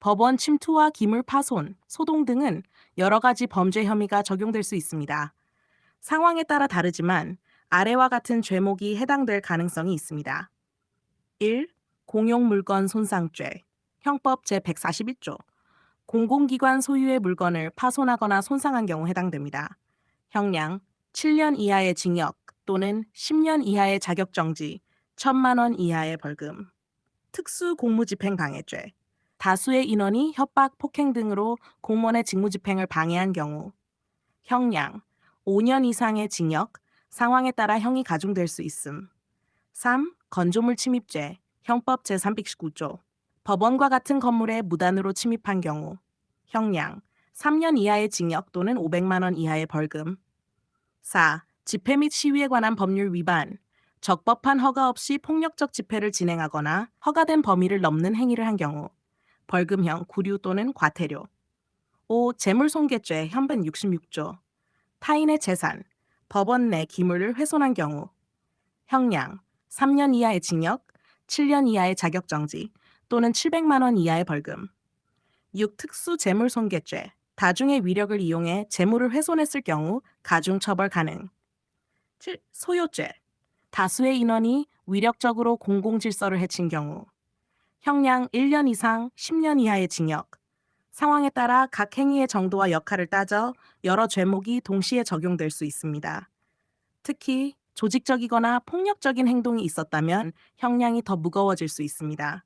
법원 침투와 기물 파손, 소동 등은 여러 가지 범죄 혐의가 적용될 수 있습니다. 상황에 따라 다르지만 아래와 같은 죄목이 해당될 가능성이 있습니다. 1. 공용 물건 손상죄 형법 제141조 공공기관 소유의 물건을 파손하거나 손상한 경우 해당됩니다. 형량 7년 이하의 징역 또는 10년 이하의 자격정지, 1천만 원 이하의 벌금. 특수 공무집행 방해죄 다수의 인원이 협박, 폭행 등으로 공무원의 직무집행을 방해한 경우. 형량 5년 이상의 징역, 상황에 따라 형이 가중될 수 있음. 3. 건조물 침입죄. 형법 제319조. 법원과 같은 건물에 무단으로 침입한 경우. 형량 3년 이하의 징역 또는 500만 원 이하의 벌금. 4. 집회 및 시위에 관한 법률 위반. 적법한 허가 없이 폭력적 집회를 진행하거나 허가된 범위를 넘는 행위를 한 경우 벌금형 구류 또는 과태료 5. 재물손괴죄 현변 66조 타인의 재산, 법원 내 기물을 훼손한 경우 형량 3년 이하의 징역, 7년 이하의 자격정지 또는 700만 원 이하의 벌금 6. 특수 재물손괴죄 다중의 위력을 이용해 재물을 훼손했을 경우 가중처벌 가능 7. 소요죄 다수의 인원이 위력적으로 공공질서를 해친 경우 형량 1년 이상 10년 이하의 징역 상황에 따라 각 행위의 정도와 역할을 따져 여러 죄목이 동시에 적용될 수 있습니다. 특히 조직적이거나 폭력적인 행동이 있었다면 형량이 더 무거워질 수 있습니다.